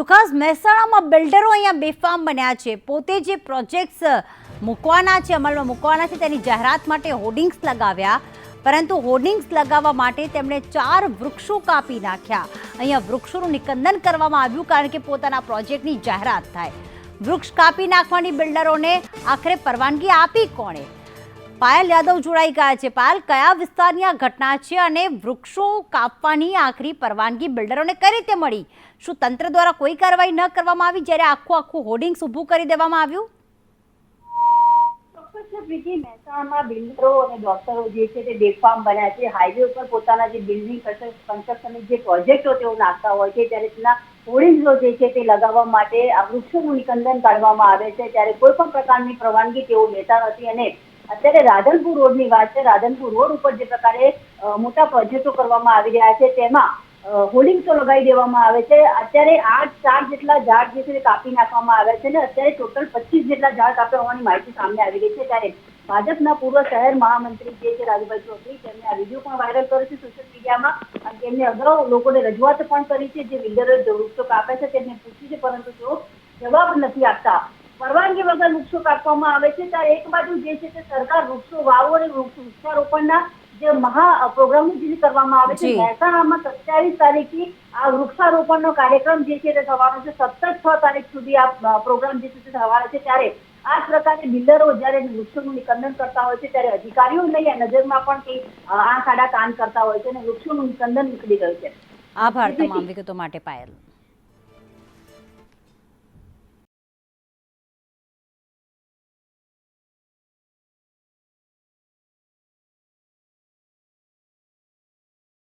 તો ખાસ મહેસાણામાં બિલ્ડરો અહીંયા બેફામ બન્યા છે. પોતે જે પ્રોજેક્ટ્સ મૂકવાના છે, અમલમાં મૂકવાના છે, તેની જાહેરાત માટે હોર્ડિંગ્સ લગાવ્યા. પરંતુ હોર્ડિંગ્સ લગાવવા માટે તેમણે ચાર વૃક્ષો કાપી નાખ્યા. અહીંયા વૃક્ષોનું નિકંદન કરવામાં આવ્યું કારણ કે પોતાના પ્રોજેક્ટની જાહેરાત થાય. વૃક્ષ કાપી નાખવાની બિલ્ડરોને આખરે પરવાનગી આપી કોણે? પાયલ યાદવ જોડાઈ ગયા છે. પાયલ, કયા વિસ્તારની આ ઘટના છે અને વૃક્ષો કાપવાની આખરી પરવાનગી બિલ્ડરોને કઈ રીતે મળી? શું તંત્ર દ્વારા કોઈ કાર્યવાહી ન કરવામાં આવી જ્યારે આખું આખું હોર્ડિંગ્સ ઊભું કરી દેવામાં આવ્યું? પ્રીતિ, મહેસાણામાં બિલ્ડરો અને ડોક્ટરો જે છે તે બેફામ બન્યા છે. હાઈવે ઉપર પોતાના જે બિલ્ડિંગ કન્સ્ટ્રક્શન જે પ્રોજેક્ટો તેઓ નાખતા હોય છે, ત્યારે તેના હોર્ડિંગ્સો જે છે તે લગાવવા માટે આ વૃક્ષોનું નિકંદન કાઢવામાં આવે છે. ત્યારે કોઈ પણ પ્રકારની પરવાનગી તેઓ લેતા નથી અને અત્યારે રાધનપુર રોડની વાત છે. રાધનપુર રોડ ઉપર જે પ્રકારે મોટા પ્રોજેક્ટો કરવામાં આવી રહ્યા છે, તેમાં હોર્ડિંગ તો લગાવી દેવામાં આવે છે. અત્યારે આઠ ચાર જેટલા ઝાડ જે છે કાપી નાખવામાં આવે છે ને અત્યારે ટોટલ પચીસ જેટલા ઝાડ કાપ્યા હોવાની માહિતી સામે આવી રહી છે. ત્યારે ભાજપના પૂર્વ શહેર મહામંત્રી જે છે રાજુભાઈ ચૌધરી તેમને આ વીડિયો પણ વાયરલ કર્યો છે સોશિયલ મીડિયામાં અને તેમને અગાઉ લોકોને રજૂઆત પણ કરી છે. જે બિલ્ડરો જે વૃક્ષો કાપે છે તેમને પૂછ્યું છે. પરંતુ તેઓ જવાબ નથી આપતા. પરવાનગી વગર વૃક્ષો કાપવામાં આવે છે. ત્યારે એક બાજુ જે છે તે સરકાર વૃક્ષો વાવો અને વૃક્ષારોપણના જે મહા પ્રોગ્રામ જે કરવામાં આવે છે. મહેસાણામાં સત્યાવીસ તારીખથી આ વૃક્ષારોપણનો કાર્યક્રમ જે છે તે થવાનો છે. સતત છ તારીખ સુધી આ પ્રોગ્રામ જે છે તે થવાનો છે. ત્યારે આ પ્રકારે બિલ્ડરો જ્યારે વૃક્ષોનું નિકંદન કરતા હોય છે ત્યારે અધિકારીઓ નહીં નજરમાં પણ કંઈ આંખ આડા કાન કરતા હોય છે અને વૃક્ષોનું નિકંદન નીકળી ગયું છે. આભાર તમામ વિગતો માટે પાયલ.